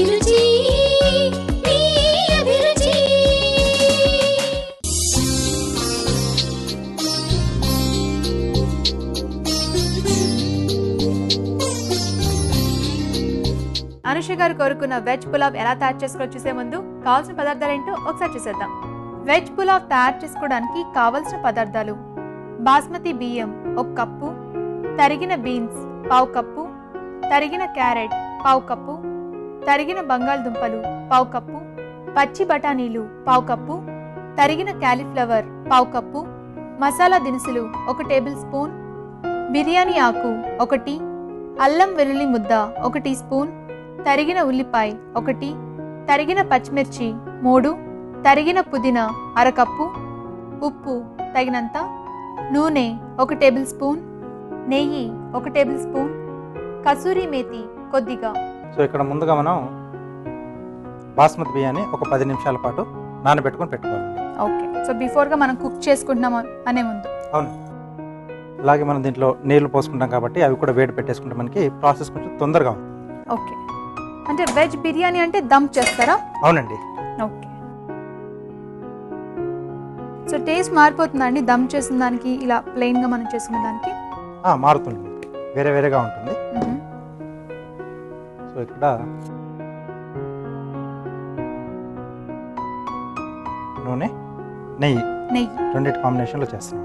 అభిరుచి మీ అభిరుచి. అనుష గారు కోరుకున్న వెజ్ పులావ్ ఎలా తయారు చేసుకోవాలో చూసే ముందు కావాల్సిన పదార్థాలు ఏంటో ఒకసారి చూసేద్దాం. వెజ్ పులావ్ తయారు చేసుకోవడానికి కావలసిన పదార్థాలు బాస్మతి బియ్యం ఒక కప్పు తరిగిన బీన్స్ పావు కప్పు తరిగిన క్యారెట్ పావు కప్పు తరిగిన బంగాళదుంపలు పావు కప్పు పచ్చి బఠానీలు పావు కప్పు తరిగిన క్యాలీఫ్లవర్ పావు కప్పు మసాలా దినుసులు ఒక టేబుల్ స్పూన్ బిర్యానీ ఆకు ఒకటి అల్లం వెల్లుల్లి ముద్ద ఒక టీ స్పూన్ తరిగిన ఉల్లిపాయ ఒకటి తరిగిన పచ్చిమిర్చి మూడు తరిగిన పుదీనా అరకప్పు ఉప్పు తగినంత నూనె ఒక టేబుల్ స్పూన్ నెయ్యి ఒక టేబుల్ స్పూన్ కసూరి మేతి కొద్దిగా. సో ఇక్కడ ముందుగా మనం బాస్మతి బియ్యాన్ని ఒక పది నిమిషాల పాటు నానబెట్టుకొని పెట్టుకోవాలండి ఓకే. సో బిఫోర్గా మనం కుక్ చేసుకుంటున్నాం అనే ముందు. అవును. అలాగే మనం దీంట్లో నీళ్ళు పోసుకుంటాం కాబట్టి అవి కూడా వేడి పెట్టేసుకుంటే మనకి ప్రాసెస్ కొంచెం తొందరగా అవుతుంది. ఓకే. అంటే వెజ్ బిర్యానీ అంటే దమ్ చేస్తారా? అవునండి. ఓకే. సో టేస్ట్ మారిపోతుందండి దమ్ చేసిన దానికి ఇలా ప్లెయిన్గా మనం చేసుకునే దానికి? ఆ, మారుతుంది. వేరే వేరేగా ఉంటుంది. ఇక్కడ నూనె నెయ్యి నెయ్యి. రెండింటి కాంబినేషన్లో చేస్తున్నాం.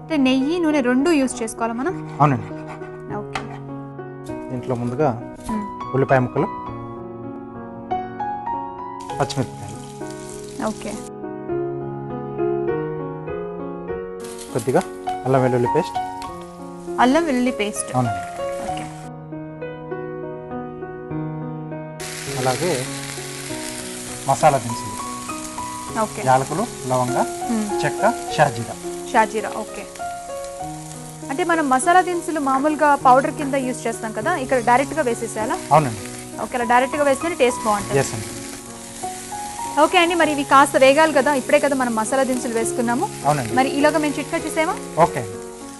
అంటే నెయ్యి నూనె రెండు యూస్ చేసుకోవాలా మనం? అవునండి. ఓకే. దీంట్లో ముందుగా. ఉల్లిపాయ ముక్కలు పచ్చిమిరపకాయలు. ఓకే. కొద్దిగా అల్లం వెల్లుల్లి పేస్ట్. అల్లం వెల్లుల్లి పేస్ట్. అవునండి. అలాగే మసాలా దినుసులు. ఓకే. యాలకులు లవంగ. చెక్క షాజీరా. షాజీరా ఓకే. అంటే మనం మసాలా దినుసులు మామూలుగా పౌడర్ కింద యూస్ చేస్తాం కదా ఇక్కడ డైరెక్ట్గా వేసేసేయాలా? అవునండి. ఓకే అలా డైరెక్ట్గా వేస్తేనే టేస్ట్ బాగుంటుంది. ఎస్ అండి. ఓకే అండి మరి ఇవి కాస్త వేగాలి కదా ఇప్పుడే కదా మనం మసాలా దినుసులు వేసుకున్నాము. అవునండి. మరి ఈలోగా మేము చిట్కా చూసేమా ఓకే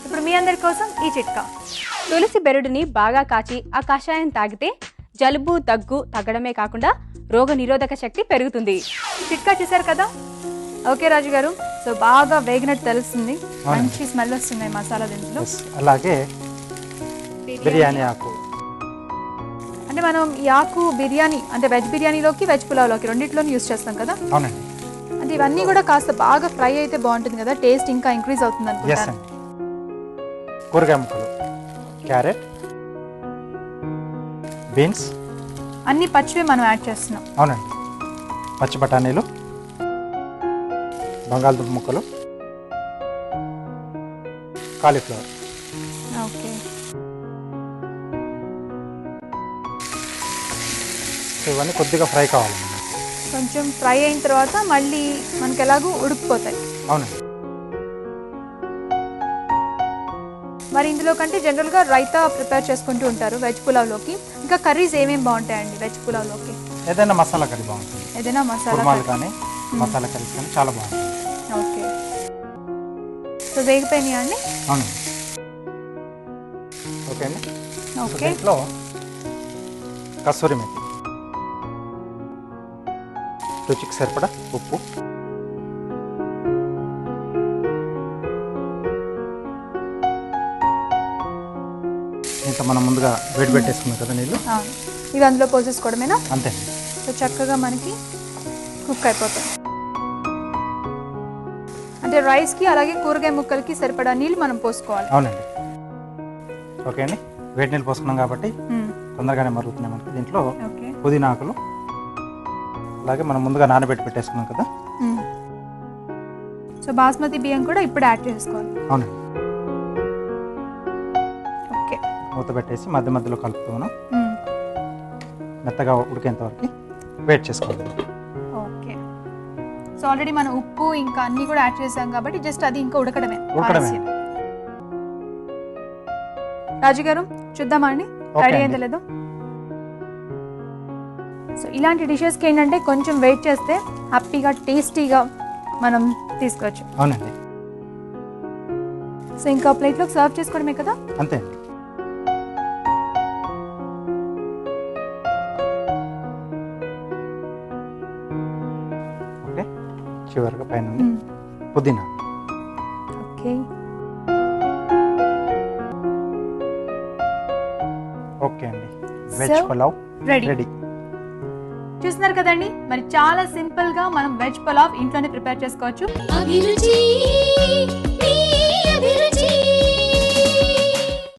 ఇప్పుడు మీ అందరి కోసం ఈ చిట్కా. తులసి బెరడుని బాగా కాచి ఆ కషాయం తాగితే జలుబు దగ్గు తగ్గడమే కాకుండా రోగ నిరోధక శక్తి పెరుగుతుంది. చిట్కా చూసారు కదా? ఓకే రాజు గారు. సో బాగా వేగినట్టు తెలుస్తుంది. మంచి స్మెల్ వస్తున్నాయి మసాలా ఎస్ అలాగే బిర్యానీ. ఆకు. అంటే మనం ఈ ఆకు బిర్యానీ అంటే వెజ్ బిర్యానీలోకి వెజ్ పులావ్లోకి రెండిట్లోని యూస్ చేస్తాం కదా? అవునండి. అంటే ఇవన్నీ కూడా కాస్త బాగా ఫ్రై అయితే బాగుంటుంది కదా? టేస్ట్ ఇంకా ఇంక్రీజ్ అవుతుంది అనుకుంటాను. అండి. కూరగాయ ముక్కలు. క్యారెట్. బీన్స్? అన్ని పచ్చివే మనం యాడ్ చేస్తున్నాం. అవునండి. పచ్చి బఠానీలు బంగాళదుంప ముక్కలు కాలీఫ్లవర్. ఓకే. ఇవన్నీ కొద్దిగా ఫ్రై కావాలండి కొంచెం ఫ్రై అయిన తర్వాత మళ్ళీ మనకి ఎలాగో ఉడికిపోతాయి. అవునండి. మరి ఇందులో కంటే జనరల్గా రైతా ప్రిపేర్ చేసుకుంటూ ఉంటారు వెజ్ పులావ్లోకి. ఇంకా కర్రీస్ ఏమేమి బాగుంటాయండి వెజ్ పులావ్లోకి? ఏదైనా మసాలా కర్రీ బాగుంటుంది. ఏదైనా మసాలా కుర్మాలు కానీ మసాలా కర్రీస్ కానీ చాలా బాగుంటుంది. ఓకే. సో వేగిపోయినాయా అండి? అవునండి ఓకే అండి. So okay. దీంట్లో కస్తూరి మెతి. రుచికి సరిపడా ఉప్పు. మనం ముందుగా వేడి పెట్టేసుకున్నాం కదా నీళ్ళు. ఇవి అందులో పోసేసుకోవడమేనా? అంతే. సో చక్కగా మనకి కుక్ అయిపోతాయి అంటే రైస్కి అలాగే కూరగాయ ముక్కలకి సరిపడా నీళ్ళు మనం పోసుకోవాలి. అవునండి. ఓకే అండి. వేడి నీళ్ళు పోసుకున్నాం కాబట్టి. తొందరగానే మరుగుతున్నాయి మనకి దీంట్లో పుదీనా ఆకులు అలాగే మనం ముందుగా నానబెట్టి పెట్టేసుకున్నాం కదా. సో బాస్మతి బియ్యం కూడా ఇప్పుడు యాడ్ చేసుకోవాలి. అవునండి. మూత పెట్టేసి మధ్య మధ్యలో కలుపుతూ మనం. మెత్తగా ఉడికేంత వరకు వెయిట్ చేసుకోవాలి. ఓకే. సో ఆల్రెడీ మనం ఉప్పు ఇంకా అన్ని కూడా యాడ్ చేసాం కాబట్టి జస్ట్ అది ఇంకా ఉడకడమే. ఉడకడమే. రాజు గారు చూద్దామా అండి? రెడీ. అయిందో లేదో సో ఇలాంటి డిషెస్కి ఏంటంటే కొంచెం వెయిట్ చేస్తే హ్యాపీగా టేస్టీగా మనం తీసుకోవచ్చు. అవునండి. సో ఇంకా ప్లేట్లోకి సర్వ్ చేసుకోవడమే కదా? అంతే పైన పుదీనా. ఓకే. ఓకే అండి. Veg pulao ready. రెడీ. చూస్తున్నారు కదండి? మరి చాలా సింపుల్గా మనం వెజ్ పులావ్ ఇంట్లోనే ప్రిపేర్ చేసుకోవచ్చు. అభిరుచి మీ అభిరుచి.